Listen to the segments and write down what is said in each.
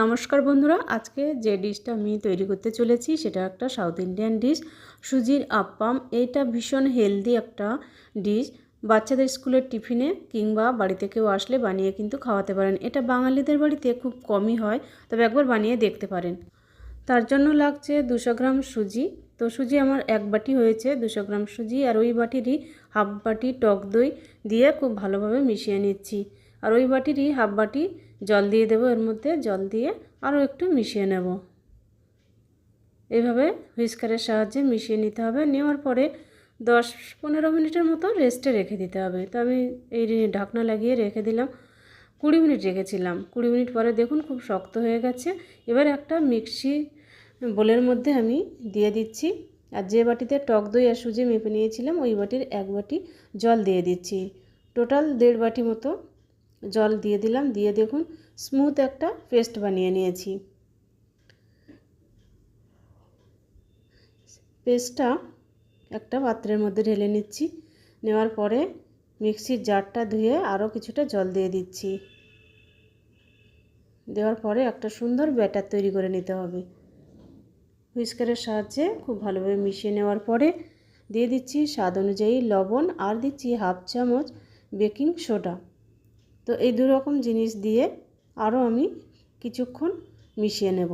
নমস্কার বন্ধুরা, আজকে যে ডিশটা আমি তৈরি করতে চলেছি সেটা একটা সাউথ ইন্ডিয়ান ডিশ, সুজির আপ্পাম। এইটা ভীষণ হেলদি একটা ডিশ। বাচ্চাদের স্কুলের টিফিনে কিংবা বাড়িতে কেউ আসলে বানিয়ে কিন্তু খাওয়াতে পারেন। এটা বাঙালিদের বাড়িতে খুব কমই হয়, তবে একবার বানিয়ে দেখতে পারেন। তার জন্য লাগছে দুশো গ্রাম সুজি। তো সুজি আমার এক বাটি হয়েছে, দুশো গ্রাম সুজি আর ওই বাটিরই হাফ বাটি টক দই দিয়ে খুব ভালোভাবে মিশিয়ে নিচ্ছি। আর ওই বাটিরই হাফ বাটি জল দিয়ে দেবো। এর মধ্যে জল দিয়ে আরও একটু মিশিয়ে নেব। এইভাবে হুইস্কারের সাহায্যে মিশিয়ে নিতে হবে। নেওয়ার পরে দশ পনেরো মিনিটের মতো রেস্টে রেখে দিতে হবে। তো আমি এই ঢাকনা লাগিয়ে রেখে দিলাম, কুড়ি মিনিট রেখেছিলাম। কুড়ি মিনিট পরে দেখুন খুব শক্ত হয়ে গেছে। এবার একটা মিক্সি বোলের মধ্যে আমি দিয়ে দিচ্ছি। আর যে বাটিতে টক দই আর সুজি মেপে নিয়েছিলাম, ওই বাটির এক বাটি জল দিয়ে দিচ্ছি। টোটাল দেড় বাটি মতো জল দিয়ে দিলাম, দিয়ে দেখুন স্মুথ একটা পেস্ট বানিয়ে নিয়েছি। পেস্টটা একটা পাত্রের মধ্যে ঢেলে নিচ্ছি, নেওয়ার পরে মিক্সির জারটা ধুয়ে আরও কিছুটা জল দিয়ে দিচ্ছি। দেওয়ার পরে একটা সুন্দর ব্যাটার তৈরি করে নিতে হবে। হুইস্কারের সাহায্যে খুব ভালোভাবে মিশিয়ে নেওয়ার পরে দিয়ে দিচ্ছি স্বাদ অনুযায়ী লবণ আর দিচ্ছি হাফ চামচ বেকিং সোডা। তো এই দু রকম জিনিস দিয়ে আরও আমি কিছুক্ষণ মিশিয়ে নেব।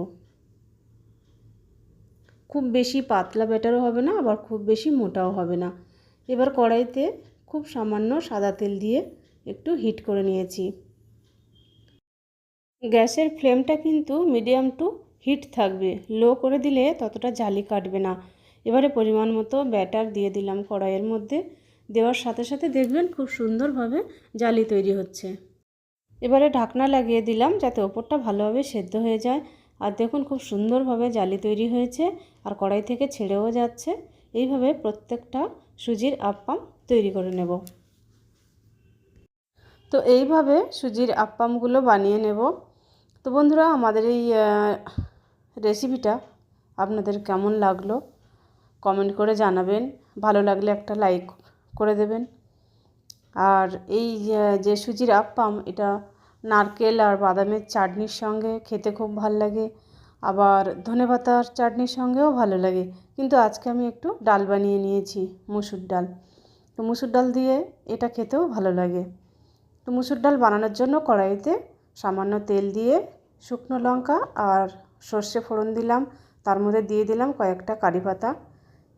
খুব বেশি পাতলা ব্যাটারও হবে না, আবার খুব বেশি মোটাও হবে না। এবার কড়াইতে খুব সামান্য সাদা তেল দিয়ে একটু হিট করে নিয়েছি। গ্যাসের ফ্লেমটা কিন্তু মিডিয়াম টু হিট থাকবে, লো করে দিলে ততটা জালি কাটবে না। এবারে পরিমাণ মতো ব্যাটার দিয়ে দিলাম কড়াইয়ের মধ্যে। দেওয়ার সাথে সাথে দেখবেন খুব সুন্দরভাবে জালি তৈরি হচ্ছে। এবারে ঢাকনা লাগিয়ে দিলাম যাতে ওপরটা ভালোভাবে সেদ্ধ হয়ে যায়। আর দেখুন খুব সুন্দরভাবে জালি তৈরি হয়েছে আর কড়াই থেকে ছেড়েও যাচ্ছে। এইভাবে প্রত্যেকটা সুজির আপ্পাম তৈরি করে নেব। তো এইভাবে সুজির আপ্পামগুলো বানিয়ে নেব। তো বন্ধুরা, আমাদের এই রেসিপিটা আপনাদের কেমন লাগল? কমেন্ট করে জানাবেন। ভালো লাগলে একটা লাইক করে দেবেন। আর এই যে সুজির আপ্পাম, এটা নারকেল আর বাদামের চাটনির সঙ্গে খেতে খুব ভালো লাগে। আবার ধনে পাতার চাটনির সঙ্গেও ভালো লাগে। কিন্তু আজকে আমি একটু ডাল বানিয়ে নিয়েছি, মুসুর ডাল। তো মুসুর ডাল দিয়ে এটা খেতেও ভালো লাগে। তো মুসুর ডাল বানানোর জন্য কড়াইতে সামান্য তেল দিয়ে শুকনো লঙ্কা আর সর্ষে ফোড়ন দিলাম। তার মধ্যে দিয়ে দিলাম কয়েকটা কারি পাতা।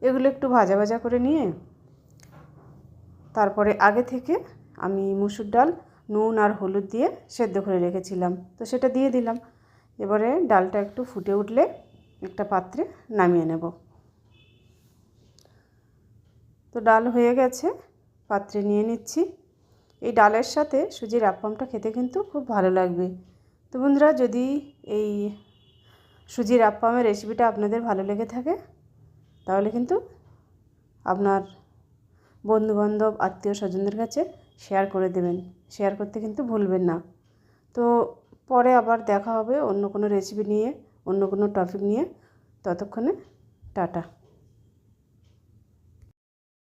এগুলো একটু ভাজা ভাজা করে নিয়ে তারপরে আগে থেকে আমি মুসুর ডাল, নুন আর হলুদ দিয়ে সেদ্ধ করে রেখেছিলাম। তো সেটা দিয়ে দিলাম। এবারে ডালটা একটু ফুটে উঠলে একটা পাত্রে নামিয়ে নেব। তো ডাল হয়ে গেছে, পাত্রে নিয়ে নিচ্ছি। এই ডালের সাথে সুজির আপ্পামটা খেতে কিন্তু খুব ভালো লাগবে। তো বন্ধুরা, যদি এই সুজির আপ্পামের রেসিপিটা আপনাদের ভালো লেগে থাকে, তাহলে কিন্তু আপনার বন্ধুবান্ধব, আত্মীয় স্বজনদের কাছে শেয়ার করে দেবেন। শেয়ার করতে কিন্তু ভুলবেন না। তো পরে আবার দেখা হবে অন্য কোনো রেসিপি নিয়ে, অন্য কোনো টপিক নিয়ে। ততক্ষণে টাটা।